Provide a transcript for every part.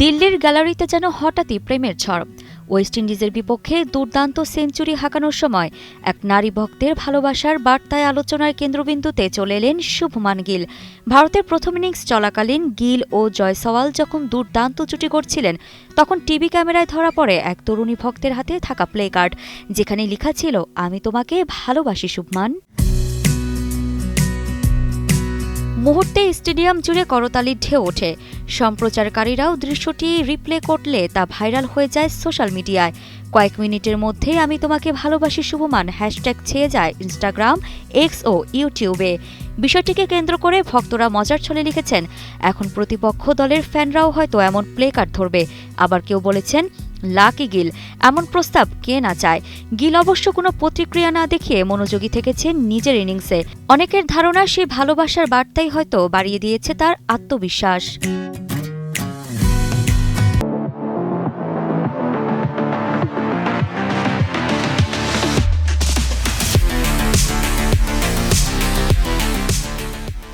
দিল্লির গ্যালারিতে যেন হঠাৎই প্রেমের ঝড়। ওয়েস্ট ইন্ডিজের বিপক্ষে দুর্দান্ত সেঞ্চুরি হাঁকানোর সময় এক নারী ভক্তের ভালোবাসার বার্তায় আলোচনার কেন্দ্রবিন্দুতে চলে এলেন শুভমান গিল। ভারতের প্রথম ইনিংস চলাকালীন গিল ও জয়সওয়াল যখন দুর্দান্ত জুটি করছিলেন তখন টিভি ক্যামেরায় ধরা পড়ে এক তরুণী ভক্তের হাতে থাকা প্লে কার্ড যেখানে লেখা ছিল, আমি তোমাকে ভালোবাসি, শুভমান। মুহূর্তে স্টেডিয়াম জুড়ে করতালির ঢেউ ওঠে। সম্প্রচারকারীরাও দৃশ্যটি রিপ্লে করলে তা ভাইরাল হয়ে যায় সোশ্যাল মিডিয়ায় কয়েক মিনিটের মধ্যেই আমি তোমাকে ভালোবাসি শুভমান হ্যাশট্যাগ ছেয়ে যায় ইনস্টাগ্রাম এক্স ও ইউটিউবে বিষয়টিকে কেন্দ্র করে ভক্তরা মজার ছলে লিখেছেন, এখন প্রতিপক্ষ দলের ফ্যানরাও হয়তো এমন প্লে কার্ড ধরবে। আবার কেউ বলেছেন লাকি গিল। এমন প্রস্তাব কে না চায়? গিল অবশ্য কোনো প্রতিক্রিয়া না দেখিয়ে মনোযোগী থেকেছেন নিজের ইনিংসে। অনেকের ধারণা সেই ভালোবাসার বার্তাই হয়তো বাড়িয়ে দিয়েছে তার আত্মবিশ্বাস।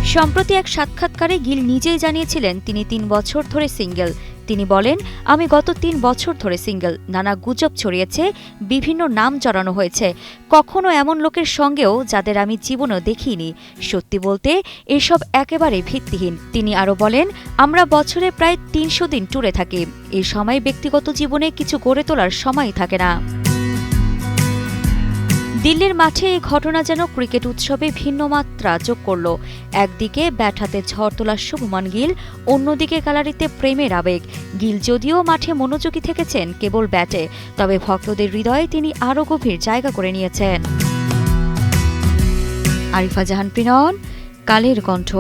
সম্প্রতি এক সাক্ষাৎকারে গিল নিজেই জানিয়েছিলেন তিনি তিন বছর ধরে সিঙ্গেল। তিনি বলেন, আমি গত তিন বছর ধরে সিঙ্গেল। নানা গুজব ছড়িয়েছে, বিভিন্ন নাম চড়ানো হয়েছে। কখনো এমন লোকের সঙ্গেও যাদের আমি জীবনও দেখিনি। সত্যি বলতে, এসব একেবারে ভিত্তিহীন। তিনি আরও বলেন, আমরা বছরে প্রায় তিনশো দিন ট্যুরে থাকি। এই সময় ব্যক্তিগত জীবনে কিছু গড়ে তোলার সময় থাকে না। দিল্লির মাঠে এই ঘটনা যেন ক্রিকেট উৎসবে ভিন্ন মাত্রা যোগ করল। একদিকে ব্যাট হাতে ঝড় তোলা শুভমান গিল, অন্যদিকে গ্যালারিতে প্রেমের আবেগ। গিল যদিও মাঠে মনোযোগী থেকেছেন কেবল ব্যাটে, তবে ভক্তদের হৃদয়ে তিনি আরও গভীর জায়গা করে নিয়েছেন। আরিফা জাহান পিনন, কালের কণ্ঠ।